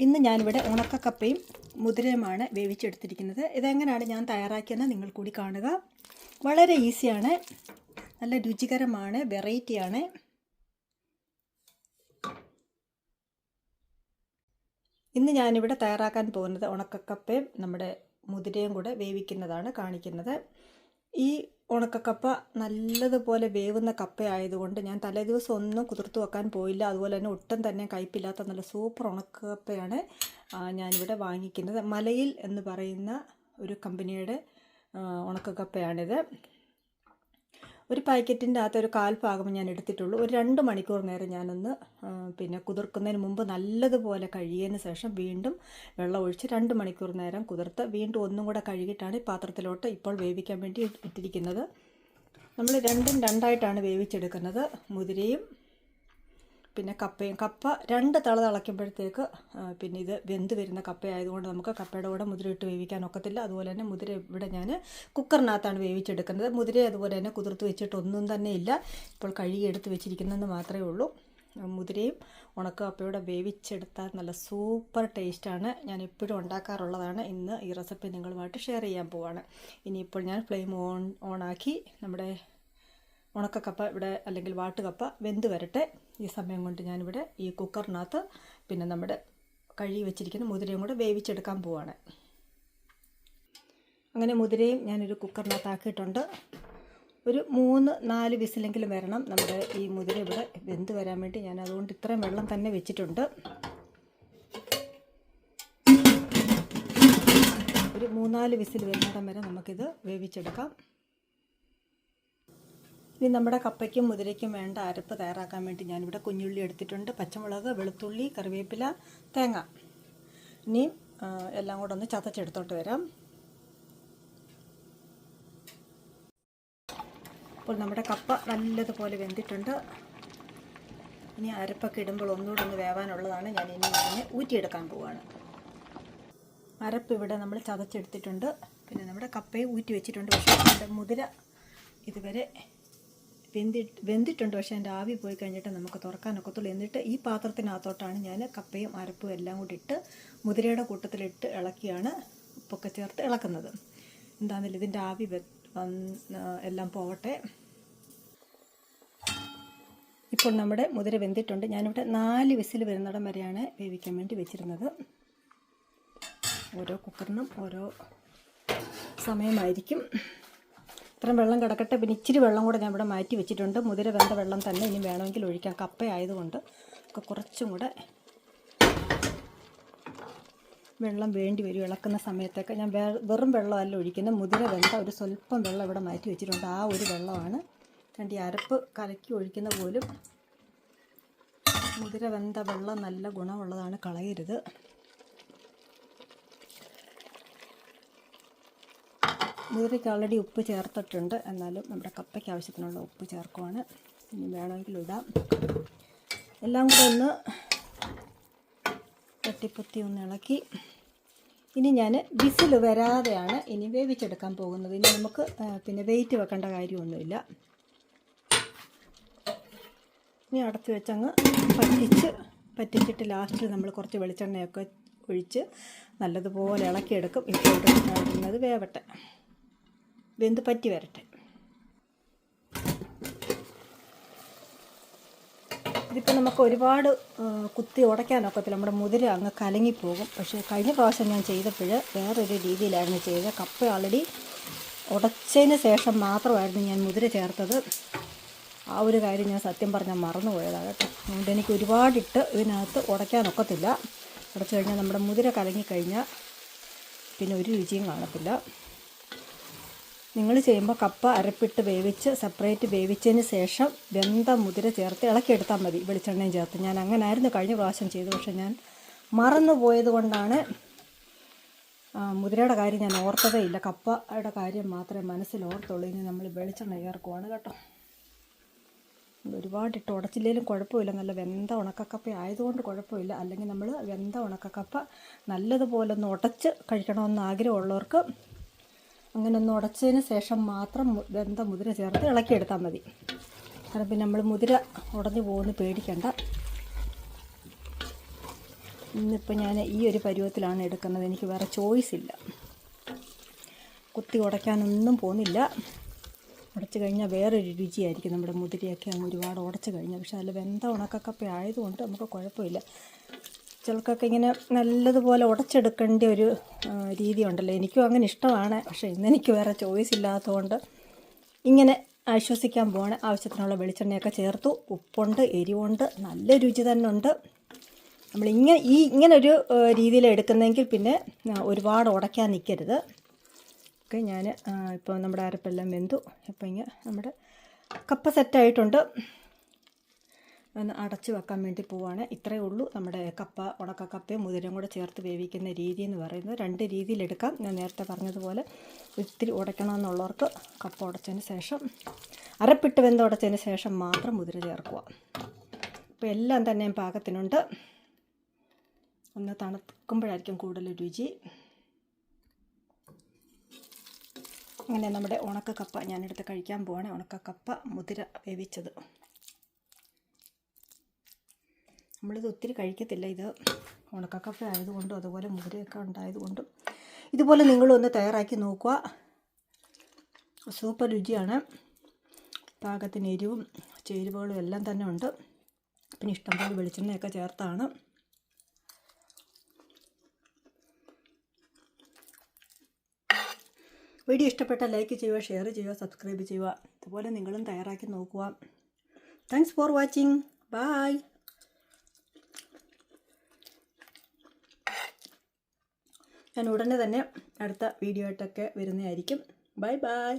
ഇന്ന് ഞാനിവിടെ ഉണക്കക്കപ്പയും മുതിരയുമാണ് വേവിച്ചെടുത്തിരിക്കുന്നത്. ഇതെങ്ങനെയാണ് ഞാൻ തയ്യാറാക്കിയെന്ന് നിങ്ങൾ കൂടി കാണുക. വളരെ ഈസിയാണ്. നല്ല രുചികരമാണ്. വെറൈറ്റിയാണ്. ഇന്ന് ഞാനിവിടെ തയ്യാറാക്കാൻ പോകുന്നത് ഉണക്കക്കപ്പയും നമ്മുടെ മുതിരയും കൂടെ വേവിക്കുന്നതാണ് കാണിക്കുന്നത്. ഈ ഉണക്കക്കപ്പ നല്ലതുപോലെ വേവുന്ന കപ്പയായതുകൊണ്ട് ഞാൻ തലേദിവസം ഒന്നും കുതിർത്ത് വെക്കാൻ പോയില്ല. അതുപോലെ തന്നെ ഒട്ടും തന്നെ കയ്പില്ലാത്ത നല്ല സൂപ്പർ ഉണക്കക്കപ്പയാണ് ഞാനിവിടെ വാങ്ങിക്കുന്നത്. മലയിൽ എന്ന് പറയുന്ന ഒരു കമ്പനിയുടെ ഉണക്കക്കപ്പയാണിത്. ഒരു പാക്കറ്റിന്റെ അകത്ത് ഒരു കാൽ ഭാഗം ഞാൻ എടുത്തിട്ടുള്ളൂ. ഒരു രണ്ട് മണിക്കൂർ നേരം ഞാനൊന്ന് പിന്നെ കുതിർക്കുന്നതിന് മുമ്പ് നല്ലതുപോലെ കഴുകിയതിന് ശേഷം വീണ്ടും വെള്ളം ഒഴിച്ച് രണ്ട് മണിക്കൂർ നേരം കുതിർത്ത് വീണ്ടും ഒന്നും കൂടെ കഴുകിയിട്ടാണ് ഈ പാത്രത്തിലോട്ട് ഇപ്പോൾ വേവിക്കാൻ വേണ്ടി ഇട്ടിരിക്കുന്നത്. നമ്മൾ രണ്ടും രണ്ടായിട്ടാണ് വേവിച്ചെടുക്കുന്നത്. മുതിരയും പിന്നെ കപ്പയും. കപ്പ രണ്ട് തള തിളയ്ക്കുമ്പോഴത്തേക്ക് പിന്നെ ഇത് വെന്ത് വരുന്ന കപ്പയായതുകൊണ്ട് നമുക്ക് കപ്പയുടെ കൂടെ മുതിര ഇട്ട് വേവിക്കാൻ ഒക്കത്തില്ല. അതുപോലെ തന്നെ മുതിര ഇവിടെ ഞാൻ കുക്കറിനകത്താണ് വേവിച്ചെടുക്കുന്നത്. മുതിര അതുപോലെ തന്നെ കുതിർത്ത് വെച്ചിട്ട് ഒന്നും തന്നെ ഇല്ല. ഇപ്പോൾ കഴുകി എടുത്ത് വെച്ചിരിക്കുന്നതെന്ന് മാത്രമേ ഉള്ളൂ. മുതിരയും ഉണക്ക കപ്പയോടെ വേവിച്ചെടുത്താൽ നല്ല സൂപ്പർ ടേസ്റ്റാണ്. ഞാൻ എപ്പോഴും ഉണ്ടാക്കാറുള്ളതാണ്. ഇന്ന് ഈ റെസിപ്പി നിങ്ങളുമായിട്ട് ഷെയർ ചെയ്യാൻ പോവാണ്. ഇനിയിപ്പോൾ ഞാൻ ഫ്ലെയിം ഓൺ ഓണാക്കി നമ്മുടെ ഉണക്കക്കപ്പ ഇവിടെ അല്ലെങ്കിൽ വാട്ടുകപ്പ വെന്ത് വരട്ടെ. ഈ സമയം കൊണ്ട് ഞാനിവിടെ ഈ കുക്കറിനകത്ത് പിന്നെ നമ്മുടെ കഴുകി വെച്ചിരിക്കുന്ന മുതിരയും കൂടെ വേവിച്ചെടുക്കാൻ പോവാണ്. അങ്ങനെ മുതിരയും ഞാനൊരു കുക്കറിനകത്ത് ആക്കിയിട്ടുണ്ട്. ഒരു മൂന്ന് നാല് വിസിലെങ്കിലും വരണം. നമ്മുടെ ഈ മുതിര ഇവിടെ വെന്ത് വരാൻ വേണ്ടി ഞാൻ അതുകൊണ്ട് ഇത്രയും വെള്ളം തന്നെ വെച്ചിട്ടുണ്ട്. ഒരു മൂന്നാൽ വിസിൽ വരുന്നിടം വരെ നമുക്കിത് വേവിച്ചെടുക്കാം. ഇനി നമ്മുടെ കപ്പയ്ക്കും മുതിരയ്ക്കും വേണ്ട അരപ്പ് തയ്യാറാക്കാൻ വേണ്ടി ഞാനിവിടെ കുഞ്ഞുള്ളി എടുത്തിട്ടുണ്ട്. പച്ചമുളക് വെളുത്തുള്ളി കറിവേപ്പില തേങ്ങ. ഇനി എല്ലാം കൂടെ ഒന്ന് ചതച്ചെടുത്തോട്ട് വരാം. അപ്പോൾ നമ്മുടെ കപ്പ നല്ലതുപോലെ വെന്തിട്ടുണ്ട്. ഇനി അരപ്പൊക്കെ ഇടുമ്പോൾ ഒന്നുകൂടെ ഒന്ന് വേവാനുള്ളതാണ്. ഞാൻ ഇനി ഇതിനെ ഊറ്റിയെടുക്കാൻ പോവുകയാണ് അരപ്പ് ഇവിടെ നമ്മൾ ചതച്ചെടുത്തിട്ടുണ്ട്. പിന്നെ നമ്മുടെ കപ്പയെ ഊറ്റി വെച്ചിട്ടുണ്ട്. പക്ഷേ നമ്മുടെ മുതിര ഇതുവരെ വെന്തി വെന്തിട്ടുണ്ട്. പക്ഷേ എന്റെ ആവി പോയി കഴിഞ്ഞിട്ട് നമുക്ക് തുറക്കാനൊക്കത്തുള്ളൂ എന്നിട്ട് ഈ പാത്രത്തിനകത്തോട്ടാണ് ഞാൻ കപ്പയും അരപ്പും എല്ലാം കൂടി ഇട്ട് മുതിരയുടെ കൂട്ടത്തിലിട്ട് ഇളക്കിയാണ് ഉപ്പൊക്കെ ചേർത്ത് ഇളക്കുന്നത്. എന്താണെന്നില്ല ഇതിന്റെ ആവി എല്ലാം പോവട്ടെ. ഇപ്പോൾ നമ്മുടെ മുതിര വെന്തിട്ടുണ്ട്. ഞാനിവിടെ നാല് വിസിൽ വരുന്നിടം വരെയാണ് വേവിക്കാൻ വേണ്ടി വെച്ചിരുന്നത്. ഓരോ കുക്കറിനും ഓരോ സമയമായിരിക്കും. ഇത്രയും വെള്ളം കിടക്കട്ടെ. പിന്നെ ഇച്ചിരി വെള്ളം കൂടെ ഞാൻ ഇവിടെ മാറ്റി വെച്ചിട്ടുണ്ട്. മുതിര വെന്ത വെള്ളം തന്നെ ഇനി വേണമെങ്കിൽ ഒഴിക്കാം. കപ്പ ആയതുകൊണ്ട് ഒക്കെ കുറച്ചും കൂടെ വെള്ളം വേണ്ടി വരും ഇളക്കുന്ന സമയത്തൊക്കെ. ഞാൻ വെറും വെള്ളമല്ല ഒഴിക്കുന്നത്. മുതിര വെന്ത ഒരു സ്വല്പം വെള്ളം ഇവിടെ മാറ്റി വെച്ചിട്ടുണ്ട്. ആ ഒരു വെള്ളമാണ്. രണ്ട് ഈ അരപ്പ് കലക്കി ഒഴിക്കുന്ന പോലും മുതിര വെന്ത വെള്ളം നല്ല ഗുണമുള്ളതാണ്. കളയരുത്. മുതിരയ്ക്ക് ഓൾറെഡി ഉപ്പ് ചേർത്തിട്ടുണ്ട്. എന്നാലും നമ്മുടെ കപ്പയ്ക്ക് ആവശ്യത്തിനുള്ള ഉപ്പ് ചേർക്കുവാണ്. ഇനി വേണമെങ്കിൽ ഇടാം. എല്ലാം കൂടെ ഒന്ന് തട്ടിപ്പൊത്തി ഒന്ന് ഇളക്കി. ഇനി ഞാൻ വിസിൽ വരാതെയാണ് ഇനി വേവിച്ചെടുക്കാൻ പോകുന്നത്. ഇനി നമുക്ക് പിന്നെ വെയിറ്റ് വെക്കേണ്ട കാര്യമൊന്നുമില്ല. ഇനി അടച്ച് വെച്ചങ്ങ് പറ്റിച്ച് പറ്റിച്ചിട്ട് ലാസ്റ്റിൽ നമ്മൾ കുറച്ച് വെളിച്ചെണ്ണയൊക്കെ ഒഴിച്ച് നല്ലതുപോലെ ഇളക്കിയെടുക്കും. ഇപ്പോൾ വേവട്ടെ. വെന്ത് പറ്റി വരട്ടെ. ഇതിപ്പോൾ നമുക്ക് ഒരുപാട് കുത്തി ഉടയ്ക്കാനൊക്കത്തില്ല നമ്മുടെ മുതിര അങ്ങ് കലങ്ങിപ്പോകും. പക്ഷേ കഴിഞ്ഞ പ്രാവശ്യം ഞാൻ ചെയ്തപ്പോൾ വേറൊരു രീതിയിലായിരുന്നു ചെയ്തത്. കപ്പ ആൾറെഡി ഉടച്ചതിന് ശേഷം മാത്രമായിരുന്നു ഞാൻ മുതിര ചേർത്തത്. ആ ഒരു കാര്യം ഞാൻ സത്യം പറഞ്ഞാൽ മറന്നുപോയതാണ് കേട്ടോ. അതുകൊണ്ട് എനിക്ക് ഒരുപാടിട്ട് ഇതിനകത്ത് ഉടയ്ക്കാനൊക്കത്തില്ല ഉടച്ചു കഴിഞ്ഞാൽ നമ്മുടെ മുതിര കലങ്ങിക്കഴിഞ്ഞാൽ പിന്നെ ഒരു രുചിയും കാണത്തില്ല. നിങ്ങൾ ചെയ്യുമ്പോൾ കപ്പ അരപ്പിട്ട് വേവിച്ച് സെപ്പറേറ്റ് വേവിച്ചതിന് ശേഷം വെന്ത മുതിര ചേർത്ത് ഇളക്കിയെടുത്താൽ മതി വെളിച്ചെണ്ണയും ചേർത്ത്. ഞാൻ അങ്ങനെ ആയിരുന്നു കഴിഞ്ഞ പ്രാവശ്യം ചെയ്തു പക്ഷേ ഞാൻ മറന്നു പോയത് കൊണ്ടാണ് മുതിരയുടെ കാര്യം ഞാൻ ഓർത്തതേ ഇല്ല. കപ്പയുടെ കാര്യം മാത്രമേ മനസ്സിൽ ഓർത്തുള്ളൂ. ഇനി നമ്മൾ വെളിച്ചെണ്ണ ചേർക്കുവാണ് കേട്ടോ. ഒരുപാട് ഇട്ട് ഉടച്ചില്ലെങ്കിലും കുഴപ്പമില്ല. നല്ല വെന്ത ഉണക്കക്കപ്പ ആയതുകൊണ്ട് കുഴപ്പമില്ല. അല്ലെങ്കിൽ നമ്മൾ വെന്ത ഉണക്കക്കപ്പ നല്ലതുപോലെ ഒന്ന് ഉടച്ച് കഴിക്കണമെന്ന് ആഗ്രഹമുള്ളവർക്ക് അങ്ങനെ ഒന്ന് ഉടച്ചതിന് ശേഷം മാത്രം വെന്ത മുതിര ചേർത്ത് ഇളക്കിയെടുത്താൽ മതി. കാരണം പിന്നെ നമ്മൾ മുതിര ഉടഞ്ഞു പോകുന്ന പേടിക്കണ്ട. ഇന്നിപ്പോൾ ഞാൻ ഈ ഒരു പരുവത്തിലാണ് എടുക്കുന്നത്. എനിക്ക് വേറെ ചോയ്സ് ഇല്ല. കുത്തി ഉടയ്ക്കാനൊന്നും പോകുന്നില്ല. ഉടച്ചു കഴിഞ്ഞാൽ വേറൊരു രുചിയായിരിക്കും. നമ്മുടെ മുതിരയൊക്കെ അങ്ങ് ഒരുപാട് ഉടച്ചു കഴിഞ്ഞാൽ പക്ഷേ അതിൽ വെന്ത ഉണക്കക്കപ്പ ആയതുകൊണ്ട് നമുക്ക് കുഴപ്പമില്ല. ചിലർക്കൊക്കെ ഇങ്ങനെ നല്ലതുപോലെ ഉടച്ചെടുക്കേണ്ട ഒരു രീതി ഉണ്ടല്ലോ എനിക്കും അങ്ങനെ ഇഷ്ടമാണ്. പക്ഷേ ഇന്ന് എനിക്ക് വേറെ ചോയ്സ് ഇല്ലാത്തതുകൊണ്ട് ഇങ്ങനെ ആശ്വസിക്കാൻ പോവാണ്. ആവശ്യത്തിനുള്ള വെളിച്ചെണ്ണയൊക്കെ ചേർത്തു. ഉപ്പുണ്ട് എരിവുണ്ട് നല്ല രുചി തന്നെ ഉണ്ട് നമ്മളിങ്ങനെ ഈ ഇങ്ങനൊരു രീതിയിൽ എടുക്കുന്നെങ്കിൽ പിന്നെ ഒരുപാട് ഉടയ്ക്കാൻ നിൽക്കരുത് ഓക്കെ ഞാൻ ഇപ്പോൾ നമ്മുടെ അരപ്പെല്ലാം വെന്തു. ഇപ്പം ഇങ്ങനെ നമ്മുടെ കപ്പ സെറ്റായിട്ടുണ്ട് ഒന്ന് അടച്ചു വെക്കാൻ വേണ്ടി പോവാണ്. ഇത്രയേ ഉള്ളൂ നമ്മുടെ കപ്പ ഉണക്കക്കപ്പയും മുതിരയും കൂടെ ചേർത്ത് വേവിക്കുന്ന രീതി എന്ന് പറയുന്നത്. രണ്ട് രീതിയിലെടുക്കാം. ഞാൻ നേരത്തെ പറഞ്ഞതുപോലെ ഒത്തിരി ഉടയ്ക്കണമെന്നുള്ളവർക്ക് കപ്പ ഉടച്ചതിന് ശേഷം അരപ്പിട്ട് വെന്ത് ഉടച്ചതിന് ശേഷം മാത്രം മുതിര ചേർക്കുക. അപ്പോൾ എല്ലാം തന്നെ പാകത്തിനുണ്ട്. ഒന്ന് തണുക്കുമ്പോഴായിരിക്കും കൂടുതൽ രുചി. അങ്ങനെ നമ്മുടെ ഉണക്കക്കപ്പ ഞാനെടുത്ത് കഴിക്കാൻ പോവാണ്. ഉണക്കക്കപ്പ മുതിര വേവിച്ചത്. നമ്മളിത് ഒത്തിരി കഴിക്കത്തില്ല. ഇത് ഉണക്കക്കപ്പ ആയതുകൊണ്ടും അതുപോലെ മുതിരയൊക്കെ ഉണ്ടായതുകൊണ്ടും. ഇതുപോലെ നിങ്ങളൊന്ന് തയ്യാറാക്കി നോക്കുക. സൂപ്പർ രുചിയാണ്. പാകത്തിന് എരിവും ചേരുവകളും എല്ലാം തന്നെ ഉണ്ട്. പിന്നെ ഇഷ്ടംപോലെ വെളിച്ചെണ്ണയൊക്കെ ചേർത്താണ്. വീഡിയോ ഇഷ്ടപ്പെട്ടാൽ ലൈക്ക് ചെയ്യുക ഷെയർ ചെയ്യുക സബ്സ്ക്രൈബ് ചെയ്യുക. ഇതുപോലെ നിങ്ങളും തയ്യാറാക്കി നോക്കുക. താങ്ക്സ് ഫോർ വാച്ചിങ് ബായ് ഞാൻ ഉടനെ തന്നെ അടുത്ത വീഡിയോ ആയിട്ടൊക്കെ വരുന്നതായിരിക്കും. Bye bye